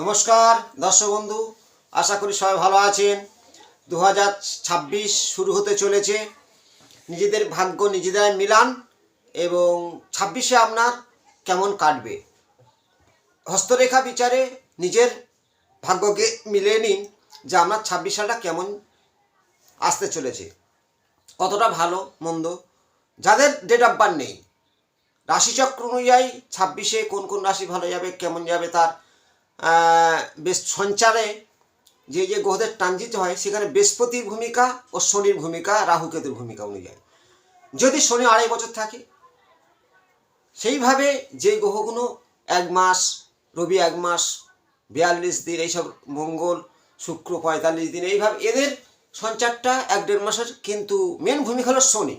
নমস্কার, দর্শক বন্ধু, আশা করি সবাই ভালো আছেন। দু হাজার ছাব্বিশ শুরু হতে চলেছে। নিজেদের ভাগ্য নিজেদের মিলান এবং ছাব্বিশে আপনার কেমন কাটবে? হস্তরেখা বিচারে নিজের ভাগ্যকে মিলিয়ে নিন যে আপনার ছাব্বিশ সালটা কেমন আসতে চলেছে। কতটা ভালো, মন্দ, যাদের ডেট অফ বার্থ নেই। রাশিচক্র অনুযায়ী ছাব্বিশে কোন কোন রাশি ভালো যাবে, কেমন যাবে তার বেশ সঞ্চারে যে যে গ্রহদের ট্রানজিট হয়, সেখানে বৃহস্পতির ভূমিকা ও শনির ভূমিকা রাহুকেতুর ভূমিকা অনুযায়ী। যদি শনি আড়াই বছর থাকে, সেইভাবে যে গ্রহগুলো এক মাস, রবি এক মাস, বিয়াল্লিশ দিন, এইসব মঙ্গল, শুক্র পঁয়তাল্লিশ দিন, এইভাবে এদের সঞ্চারটা এক দেড় মাসের, কিন্তু মেন ভূমিকা হলো শনি।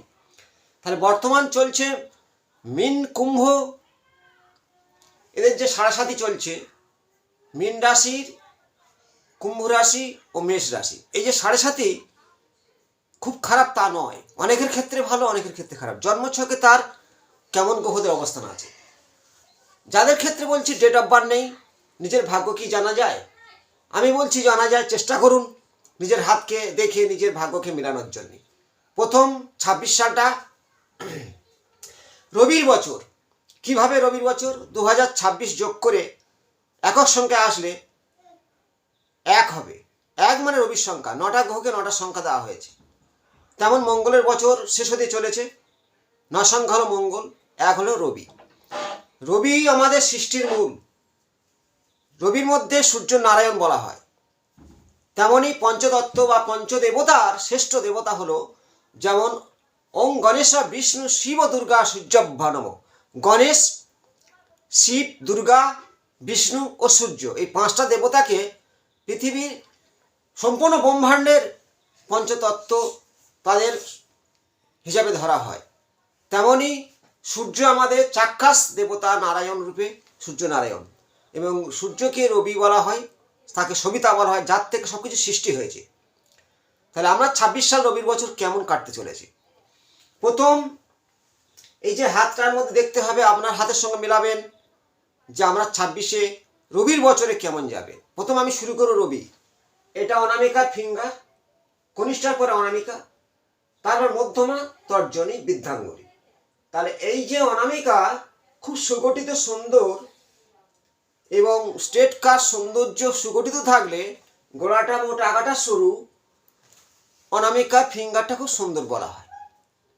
তাহলে বর্তমান চলছে মিন কুম্ভ। এদের যে সাড়াসাতি চলছে মীন রাশির কুম্ভ রাশি ও মেষ রাশি। এই যে সাড়ে সাতি খুব খারাপ তা নয়। অনেকের ক্ষেত্রে ভালো, অনেকের ক্ষেত্রে খারাপ। জন্মছকে তার কেমন গ্রহদের অবস্থান আছে? যাদের ক্ষেত্রে বলছি ডেট অফ বার্থ নেই, নিজের ভাগ্য কি জানা যায়? আমি বলছি জানা যায়, চেষ্টা করুন। নিজের হাতকে দেখে নিজের ভাগ্যকে মেলানোর জন্য। প্রথম ছাব্বিশ সালটা রবির বছর। কীভাবে রবির বছর? দু হাজার ছাব্বিশ যোগ করে একক সংখ্যা আসলে এক হবে। এক মানে রবির সংখ্যা। নটা গ্রহকে নটা সংখ্যা দেওয়া হয়েছে। তেমন মঙ্গলের বছর শেষ হতে চলেছে। ন সংখ্যা হলো মঙ্গল, এক হলো রবি। রবি আমাদের সৃষ্টির মূল। রবির মধ্যে সূর্য নারায়ণ বলা হয়। তেমনই পঞ্চদত্ত বা পঞ্চদেবতার শ্রেষ্ঠ দেবতা হলো যেমন ওং গণেশ বিষ্ণু শিব দুর্গা সূর্যভ্য গণেশ, শিব দুর্গা বিষ্ণু ও সূর্য, এই পাঁচটা দেবতাকে পৃথিবীর সম্পূর্ণ ব্রহ্মাণ্ডের পঞ্চতত্ত্ব তাদের হিসাবে ধরা হয়। তেমনি সূর্য আমাদের চাক্ষাস দেবতা নারায়ণ রূপে সূর্য নারায়ণ এবং সূর্যকে রবি বলা হয়, তাকে সবিতা বলা হয়, যার থেকে সব কিছু সৃষ্টি হয়েছে। তাহলে আমরা ছাব্বিশ সাল রবির বছর কেমন কাটতে চলেছে? প্রথম এই যে হাতটার মধ্যে দেখতে হবে, আপনার হাতের সঙ্গে মেলাবেন। যে আমরা ছাব্বিশে রবির বছরে কেমন যাবে? প্রথম আমি শুরু করব রবি। এটা অনামিকার ফিঙ্গার, কনিষ্ঠার পরে অনামিকা, তারপর মধ্যমা, তর্জনী, বৃদ্ধাঙ্গুলি। তাহলে এই যে অনামিকা খুব সুগঠিত সুন্দর এবং স্ট্রেট কার সৌন্দর্য সুগঠিত থাকলে গোড়াটা মোটা আগাটা সরু, অনামিকা ফিঙ্গারটা খুব সুন্দর বলা হয়।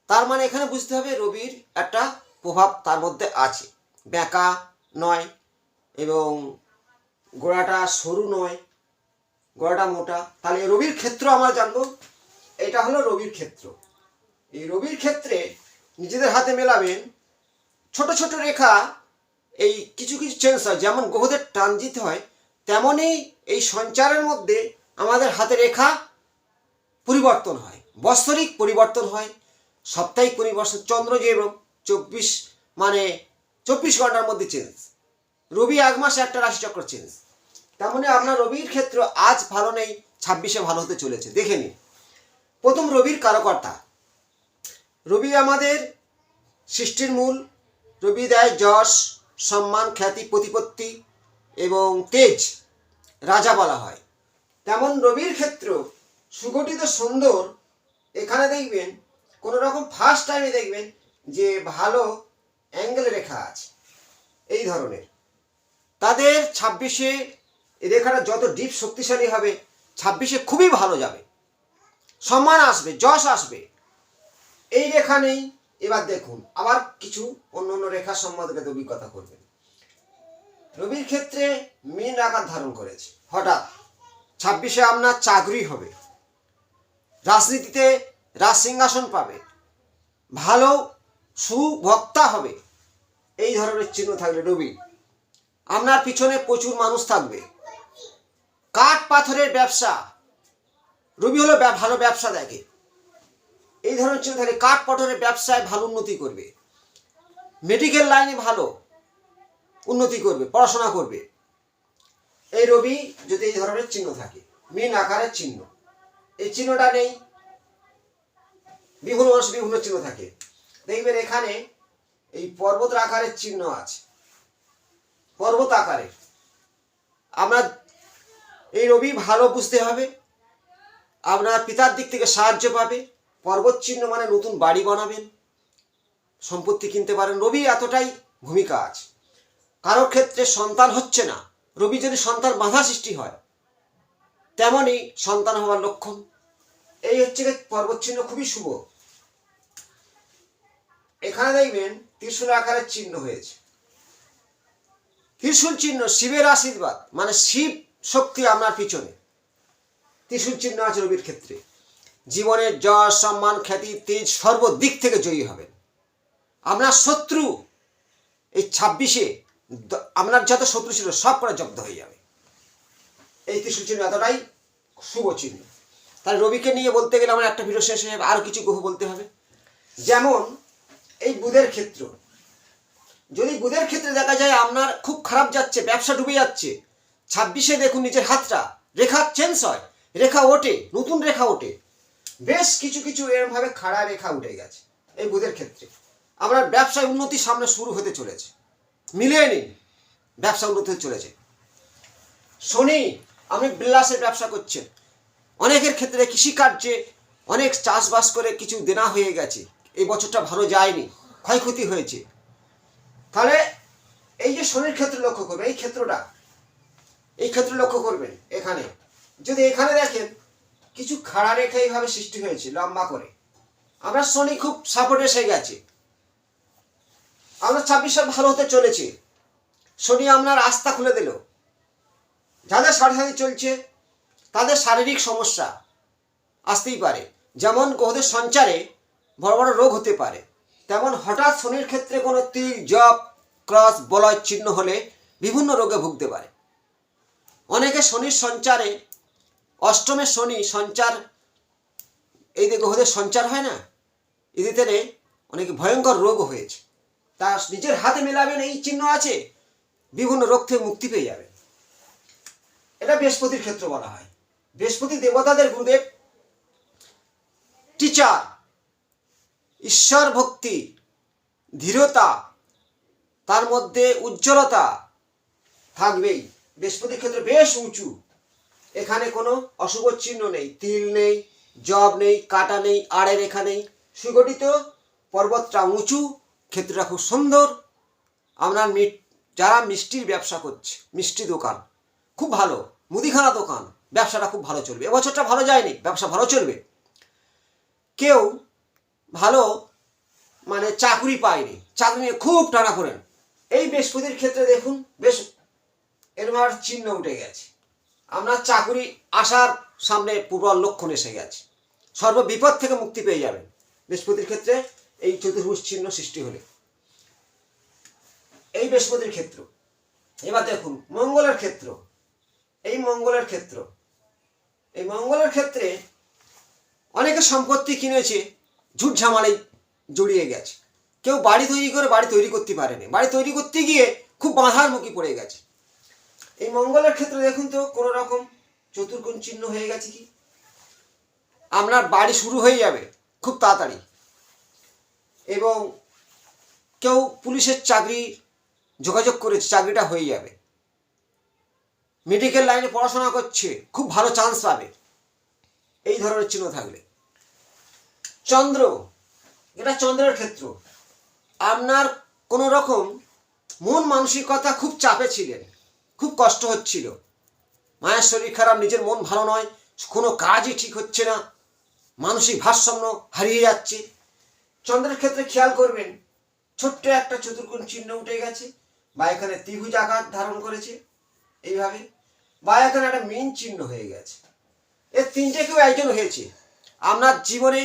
তার মানে এখানে বুঝতে হবে রবির একটা প্রভাব তার মধ্যে আছে। ব্যাঁকা নয় এবং গোড়াটা সরু নয়, গোড়াটা মোটা। তাহলে রবির ক্ষেত্র আমরা জানব। এটা হলো রবির ক্ষেত্র। এই রবির ক্ষেত্রে নিজেদের হাতে মেলাবেন ছোট ছোট রেখা, এই কিছু কিছু চেঞ্জ হয় যেমন গ্রহদের ট্রানজিট হয় তেমনই এই সঞ্চারের মধ্যে আমাদের হাতে রেখা পরিবর্তন হয়। বৎসরিক পরিবর্তন হয়, সাপ্তাহিক পরিবর্তন চন্দ্র যেরকম চব্বিশ মানে চব্বিশ ঘণ্টার মধ্যে চেঞ্জ রবি এক মাসে একটা রাশিচক্র চেঞ্জ তেমনি আপনার রবির ক্ষেত্র আজ ভালো নেই, ছাব্বিশে ভালো হতে চলেছে। দেখে নিন। প্রথম রবির কারকর্তা। রবি আমাদের সৃষ্টির মূল। রবি দেয় যশ, সম্মান, খ্যাতি, প্রতিপত্তি এবং তেজ, রাজা বলা হয়। তেমন রবির ক্ষেত্র সুগঠিত সুন্দর, এখানে দেখবেন কোনো রকম ফার্স্ট টাইমে দেখবেন যে ভালো অ্যাঙ্গেল রেখা আছে। এই ধরনের। তাদের ছাব্বিশে রেখাটা যত ডিপ শক্তিশালী হবে, ছাব্বিশে খুবই ভালো যাবে। সম্মান আসবে, যশ আসবে। এই রেখা নেই। এবার দেখুন, আবার কিছু অন্য অন্য রেখা সম্বন্ধে অভিজ্ঞতা করবেন। রবির ক্ষেত্রে মীন আকার ধারণ করেছে। হঠাৎ ছাব্বিশে আপনার চাকরি হবে। রাজনীতিতে রাজ সিংহাসন পাবে। ভালো সুভক্তা হবে। এই ধরনের চিহ্ন থাকলে রবি আপনার পিছনে প্রচুর মানুষ থাকবে। কাঠ পাথরের ব্যবসা। রবি হলো ভালো ব্যবসা দেখে। এই ধরনের চিহ্ন থাকলে কাঠ পাথরের ব্যবসায় ভালো উন্নতি করবে। মেডিকেল লাইনে ভালো উন্নতি করবে, পড়াশোনা করবে। এই রবি যদি এই ধরনের চিহ্ন থাকে, মিন আকারের চিহ্ন। এই চিহ্নটা নেই। বিভিন্ন মানুষ বিভিন্ন চিহ্ন থাকে। দেখবেন এখানে এই পর্বত আকারের চিহ্ন আছে। পর্বত আকারের আপনার এই রবি ভালো বুঝতে হবে। আপনার পিতার দিক থেকে সাহায্য পাবে। পর্বত চিহ্ন মানে নতুন বাড়ি বানাবেন, সম্পত্তি কিনতে পারেন। রবি এতটাই ভূমিকা আছে। কারোর ক্ষেত্রে সন্তান হচ্ছে না। রবি যদি সন্তান বাধা সৃষ্টি হয়, তেমনই সন্তান হওয়ার লক্ষণ। এই হচ্ছে পর্বত চিহ্ন খুবই শুভ। এখানে দেখবেন ত্রিশূল আকারের চিহ্ন হয়েছে। ত্রিশূল চিহ্ন শিবের আশীর্বাদ মানে শিব শক্তি আপনার পিছনে। ত্রিশূল চিহ্ন আছে রবির ক্ষেত্রে। জীবনের যশ, সম্মান, খ্যাতি, তেজ সর্বদিক থেকে জয়ী হবেন। আপনার শত্রু। এই ছাব্বিশে আপনার যত শত্রু ছিল সব করে জব্দ হয়ে যাবে। এই ত্রিশূল চিহ্ন এতটাই শুভ চিহ্ন। তাহলে রবিকে নিয়ে বলতে গেলে আমার একটা ভিডিও শেষ হয়ে যাবে। আরও কিছু গ্রহ বলতে হবে। যেমন এই বুধের ক্ষেত্র। যদি বুধের ক্ষেত্রে দেখা যায় আপনার খুব খারাপ যাচ্ছে, ব্যবসা ডুবে যাচ্ছে, ছাব্বিশে দেখুন নিজের হাতটা, রেখা চেঞ্জ হয়, রেখা ওঠে, নতুন রেখা ওঠে, বেশ কিছু কিছু এরমভাবে খাড়া রেখা উঠে গেছে এই বুধের ক্ষেত্রে। আপনার ব্যবসায় উন্নতি সামনে শুরু হতে চলেছে। মিলিয়ে নিন, ব্যবসা উন্নতি হতে চলেছে। শনি, আপনি বিলাসের ব্যবসা করছেন। অনেকের ক্ষেত্রে কৃষিকার্যে অনেক চাষবাস করে কিছু দেনা হয়ে গেছে। এই বছরটা ভালো যায়নি, ক্ষয়ক্ষতি হয়েছে। তাহলে এই যে শনির ক্ষেত্রে লক্ষ্য করবে এই ক্ষেত্রটা, এই ক্ষেত্রে লক্ষ্য করবেন এখানে। যদি এখানে দেখেন, কিছু খাড়া রেখা এইভাবে সৃষ্টি হয়েছে, লম্বা করে। আমরা শনি খুব সাপোর্ট এসে গেছে। আমরা ছাব্বিশ সাল ভালো হতে চলেছে। শনি আপনার রাস্তা খুলে দিল। যাদের সাড়ে চলছে, তাদের শারীরিক সমস্যা আসতেই পারে। যেমন গ্রহদের সঞ্চারে বড় বড় রোগ হতে পারে। তেমন হঠাৎ শনির ক্ষেত্রে কোনো তিল জপ, ক্রস, বলয় চিহ্ন হলে বিভিন্ন রোগে ভুগতে পারে। অনেকে শনির সঞ্চারে, অষ্টমে শনি সঞ্চার, এই যে গ্রহদের সঞ্চার হয় না এদিতে অনেক ভয়ঙ্কর রোগ হয়েছে। তা নিজের হাতে মেলাবেন, এই চিহ্ন আছে, বিভিন্ন রোগ থেকে মুক্তি পেয়ে যাবেন। এটা বৃহস্পতির ক্ষেত্র বলা হয়। বৃহস্পতি দেবতাদের গুরুদেব, টিচার ঈশ্বর ভক্তি ধীরতা, তার মধ্যে উজ্জ্বলতা থাকবেই। বৃহস্পতির ক্ষেত্রে বেশ উঁচু। এখানে কোনো অশুভ চিহ্ন নেই, তিল নেই, জব নেই, কাটা নেই আড়ে রেখা নেই। সুগঠিত পর্বতটা উঁচু, ক্ষেত্রটা খুব সুন্দর। আপনার যারা মিষ্টির ব্যবসা করছে, মিষ্টি দোকান, খুব ভালো, মুদিখানা দোকান, ব্যবসাটা খুব ভালো চলবে। এবছরটা ভালো যায়নি, ব্যবসা ভালো চলবে। কেউ ভালো মানে চাকরি পায়নি। চাকরি নিয়ে খুব টানা করেন এই বৃহস্পতির ক্ষেত্রে দেখুন, বেশ এরমার চিহ্ন উঠে গেছে। আপনার চাকরি আসার সামনে পূর্ব লক্ষণ এসে গেছে। সর্ববিপদ থেকে মুক্তি পেয়ে যাবেন। বৃহস্পতির ক্ষেত্রে এই চতুর্ভুজ চিহ্ন সৃষ্টি হলে। এই বৃহস্পতির ক্ষেত্র। এবার দেখুন, মঙ্গলের ক্ষেত্র। এই মঙ্গলের ক্ষেত্র। এই মঙ্গলের ক্ষেত্রে অনেকে সম্পত্তি কিনেছে ঝুট ঝামালাই জড়িয়ে গেছে। কেউ বাড়ি তৈরি করে বাড়ি তৈরি করতে পারেনি। বাড়ি তৈরি করতে গিয়ে খুব বাধার মুখে পড়ে গেছে। এই মঙ্গলের ক্ষেত্রে দেখুন তো, কোনো রকম চতুর্গুণ চিহ্ন হয়ে গেছে কি? আপনার বাড়ি শুরু হয়ে যাবে খুব তাড়াতাড়ি। এবং কেউ পুলিশের চাকরি, যোগাযোগ করেছে, চাকরিটা হয়ে যাবে। মেডিকেল লাইনে পড়াশোনা করছে, খুব ভালো চান্স পাবে। এই ধরনের চিহ্ন থাকলে। চন্দ্র। এটা চন্দ্রের ক্ষেত্র। আপনার কোনো রকম মন মানসিকতা খুব চাপে ছিলেন, খুব কষ্ট হচ্ছিল। মায়ের শরীর খারাপ, নিজের মন ভালো নয়, কোনো কাজই ঠিক হচ্ছে না, মানসিক ভারসাম্য হারিয়ে যাচ্ছে। চন্দ্রের ক্ষেত্রে খেয়াল করবেন, ছোট্ট একটা চতুর্কোণ চিহ্ন উঠে গেছে, বা এখানে ত্রিভুজ আকার ধারণ করেছে, এইভাবে। বা এখানে একটা মেন চিহ্ন হয়ে গেছে। এর তিনটে কেউ একজন হয়েছে। আপনার জীবনে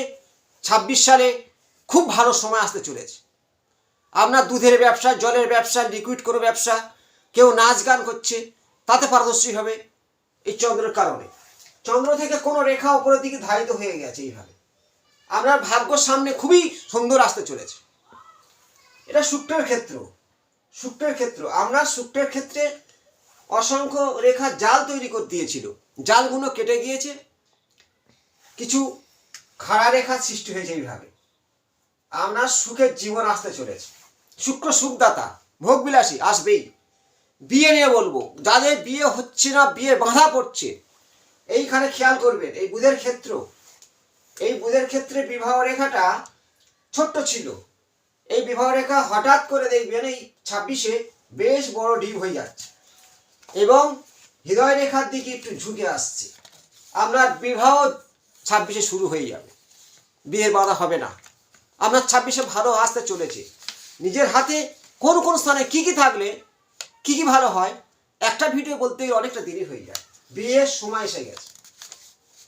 ছাব্বিশ সালে খুব ভালো সময় আসতে চলেছে। আপনার দুধের ব্যবসা, জলের ব্যবসা লিকুইড কোনো ব্যবসা, কেউ নাচ গান করছে, তাতে পারদর্শী হবে এই চন্দ্রের কারণে। চন্দ্র থেকে কোনো রেখা উপরের দিকে ধারিত হয়ে গেছে এইভাবে। আপনার ভাগ্য সামনে খুবই সুন্দর আসতে চলেছে। এটা শুক্রের ক্ষেত্র। শুক্রের ক্ষেত্র। আপনার শুক্রের ক্ষেত্রে অসংখ্য রেখা জাল তৈরি করে দিয়েছিল। জালগুলো কেটে গিয়েছে। কিছু খাড়া রেখা সৃষ্টি হয়েছে এইভাবে। আপনার সুখের জীবন আসতে চলেছে। শুক্র সুখদাতা, ভোগবিলাসী আসবেই। বিয়ে নিয়ে বলব, যাদের বিয়ে হচ্ছে না, বিয়ে বাঁধা পড়ছে, এইখানে খেয়াল করবেন, এই বুধের ক্ষেত্র। এই বুধের ক্ষেত্রে বিবাহ রেখাটা ছোট্ট ছিল। এই বিবাহ রেখা হঠাৎ করে দেখবেন এই ছাব্বিশে বেশ বড় ডিপ হয়ে যাচ্ছে। এবং হৃদয় রেখার দিকে একটু ঝুঁকে আসছে। আমরা বিবাহ ছাব্বিশে শুরু হয়ে যাবে। বিয়ের বাধা হবে না। আপনার ছাব্বিশে ভালো আসতে চলেছে। নিজের হাতে কোন কোন স্থানে কি কি থাকলে কি কি ভালো হয়, একটা ভিডিও বলতে গেলে অনেকটা দেরি হয়ে যায়। বিয়ের সময় এসে গেছে।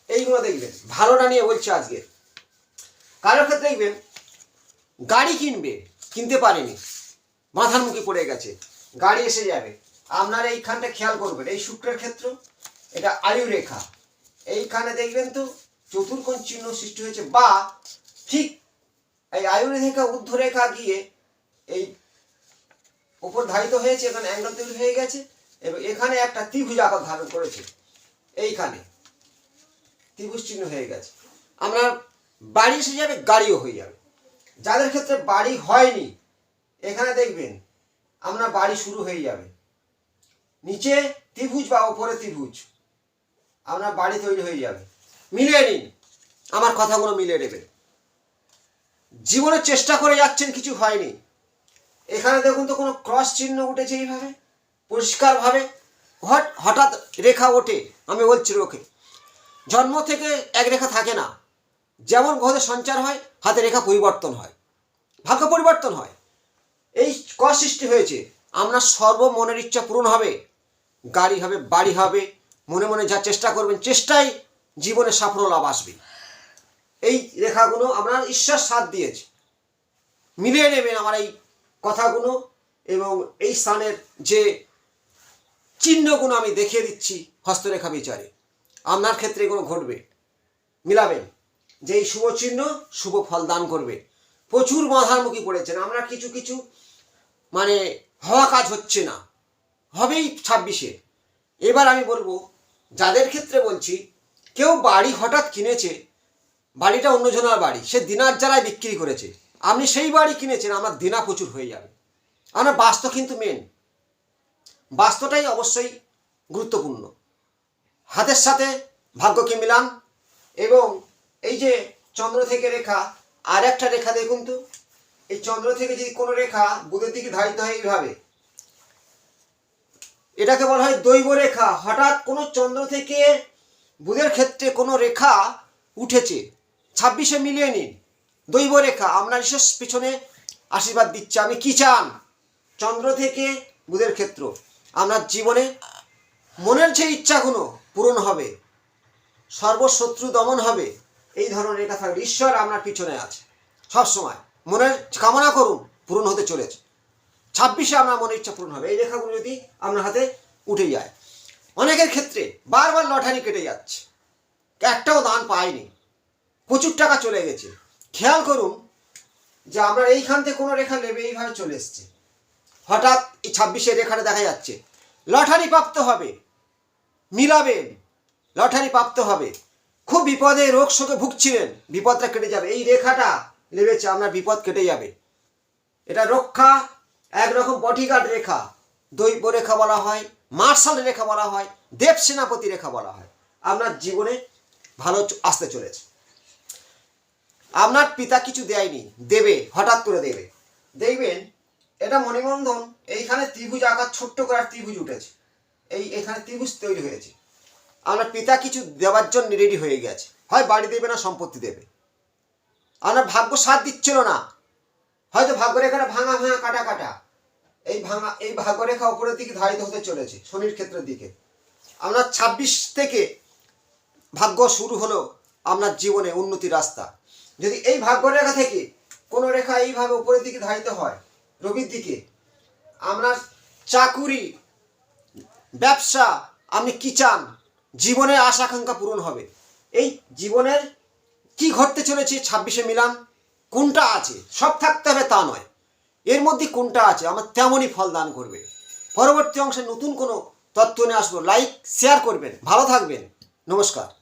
এইগুলো দেখবেন। ভালোটা নিয়ে বলছি আজকে। কারোর ক্ষেত্রে দেখবেন, গাড়ি কিনবে, কিনতে পারেনি। মাথার মুখে পড়ে গেছে। গাড়ি এসে যাবে। আপনার এইখানটা খেয়াল করবেন। এই শুক্রের ক্ষেত্র, এটা আয়ু রেখা এইখানে দেখবেন তো চতুর্কোণ চিহ্ন সৃষ্টি হয়েছে বা ঠিক এই আয়ু রেখা ঊর্ধ্ব রেখা গিয়ে এই উপর ধারিত হয়েছে, এখানে অ্যাঙ্গেল তৈরি হয়ে গেছে, এবং এখানে একটা ত্রিভুজ আকার ধারণ করেছে। এইখানে ত্রিভুজ চিহ্ন হয়ে গেছে। আমরা বাড়ি এসে যাবে, গাড়িও হয়ে যাবে। যাদের ক্ষেত্রে বাড়ি হয়নি, এখানে দেখবেন আমরা বাড়ি শুরু হয়ে যাবে। নিচে ত্রিভুজ বা ওপরে ত্রিভুজ আপনার বাড়ি তৈরি হয়ে যাবে। মিলিয়ে নিন। আমার কথাগুলো মিলিয়ে নেবেন। জীবনে চেষ্টা করে যাচ্ছেন, কিছু হয়নি। এখানে দেখুন তো কোনো ক্রস চিহ্ন উঠেছে এইভাবে, পরিষ্কারভাবে। হট, হঠাৎ রেখা ওঠে, আমি বলছি ওকে জন্ম থেকে এক রেখা থাকে না। যেমন গ্রহদের সঞ্চার হয়, হাতে রেখা পরিবর্তন হয়, ভাগ্য পরিবর্তন হয়। এই কর সৃষ্টি হয়েছে আপনার সর্ব মনের ইচ্ছা পূরণ হবে, গাড়ি হবে, বাড়ি হবে, মনে মনে যা চেষ্টা করবেন, চেষ্টাই জীবনে সাফল্য লাভ আসবে। এই রেখাগুলো আপনার ঈশ্বর সাথ দিয়েছে। মিলিয়ে নেবেন আমার এই কথাগুলো এবং এই স্থানের যে চিহ্নগুলো আমি দেখিয়ে দিচ্ছি হস্তরেখা বিচারে। আপনার ক্ষেত্রে এগুলো ঘটবে। মিলাবেন যে এই শুভ চিহ্ন শুভ ফল দান করবে। প্রচুর বাধার মুখী পড়েছেন। আমরা কিছু কিছু মানে হওয়া কাজ হচ্ছে না। হবেই ছাব্বিশে। এবার আমি বলব, যাদের ক্ষেত্রে বলছি কেউ বাড়ি হঠাৎ কিনেছে, বাড়িটা অন্যজনের বাড়ি, সে দিনার জ্বালায় বিক্রি করেছে। আপনি সেই বাড়ি কিনেছেন, আমার দিনা প্রচুর হয়ে যাবে। আমার বাস্তু কিন্তু মেন বাস্তুটাই অবশ্যই গুরুত্বপূর্ণ। হাতের সাথে ভাগ্যকে মিলান? এবং এই যে চন্দ্র থেকে রেখা, আর একটা রেখা দেখুন তো। এই চন্দ্র থেকে যদি কোনো রেখা বুধের দিকে ধারিত হয় এইভাবে। এটাকে বলা হয় দৈব রেখা। হঠাৎ কোনো চন্দ্র থেকে বুধের ক্ষেত্রে কোনো রেখা উঠেছে। ছাব্বিশে মিলিয়ে নিন। দৈব রেখা আপনার ঈশ্বর পিছনে আশীর্বাদ দিচ্ছে। আমি কি চান? চন্দ্র থেকে বুধের ক্ষেত্র। আপনার জীবনে মনের যে ইচ্ছাগুলো পূরণ হবে, সর্বশত্রু দমন হবে, এই ধরনের রেখা থাকবে। ঈশ্বর আপনার পিছনে আছে। সব সময় মনের কামনা করুন, পূরণ হতে চলেছে। ছাব্বিশে আপনার মনের ইচ্ছা পূরণ হবে। এই রেখাগুলো যদি আপনার হাতে উঠে যায় অনেকের ক্ষেত্রে বারবার লটারি কেটে যাচ্ছে। একটাও দান পায়নি প্রচুর টাকা চলে গেছে। খেয়াল করুন যে আমরা এইখান থেকে কোনো রেখা নেবে, এইভাবে চলে এসছে। হঠাৎ এই ছাব্বিশে রেখাটা দেখা যাচ্ছে। লটারি প্রাপ্ত হবে। মিলাবেন। লটারি প্রাপ্ত হবে। খুব বিপদে রোগ শোকে ভুগছিলেন। বিপদটা কেটে যাবে। এই রেখাটা লেবেছে আপনার বিপদ কেটে যাবে। এটা রক্ষা, একরকম বটিগার্ড রেখা। দৈব রেখা বলা হয়, মার্শাল রেখা বলা হয়, দেব সেনাপতি রেখা বলা হয়। আপনার জীবনে ভালো আসতে চলেছে। আপনার পিতা কিছু দেয়নি, দেবে, হঠাৎ করে দেবে। দেখবেন, এটা মণিবন্ধন, এইখানে ত্রিভুজ আকার ছোট্ট করে ত্রিভুজ উঠেছে। এই, এখানে ত্রিভুজ তৈরি হয়েছে। আপনার পিতা কিছু দেওয়ার জন্য রেডি হয়ে গেছে। হয় বাড়ি দেবে না, সম্পত্তি দেবে। আপনার ভাগ্য সাথ দিচ্ছিল না। হয়তো ভাগ্যরেখাটা ভাঙা ভাঙা কাটা কাটা। এই ভাঙা, এই ভাগ্যরেখা উপরের দিকে ধারিত হতে চলেছে শনির ক্ষেত্রের দিকে। আপনার ছাব্বিশ থেকে ভাগ্য শুরু হলো আপনার জীবনে উন্নতির রাস্তা। যদি এই ভাগ্যরেখা থেকে কোনো রেখা এইভাবে উপরের দিকে ধারিত হয়, রবির দিকে, আপনার চাকুরি, ব্যবসা, আপনি কি চান, জীবনের আশা আকাঙ্ক্ষা পূরণ হবে। এই জীবনের কি ঘটতে চলেছে ছাব্বিশে মিলান, কোনটা আছে? সব থাকতে হবে তা নয়। এর মধ্যে কোনটা আছে? আমার তেমনই ফল দান করবে। পরবর্তী অংশে নতুন কোনো তথ্য নিয়ে আসব। লাইক শেয়ার করবেন। ভালো থাকবেন। নমস্কার।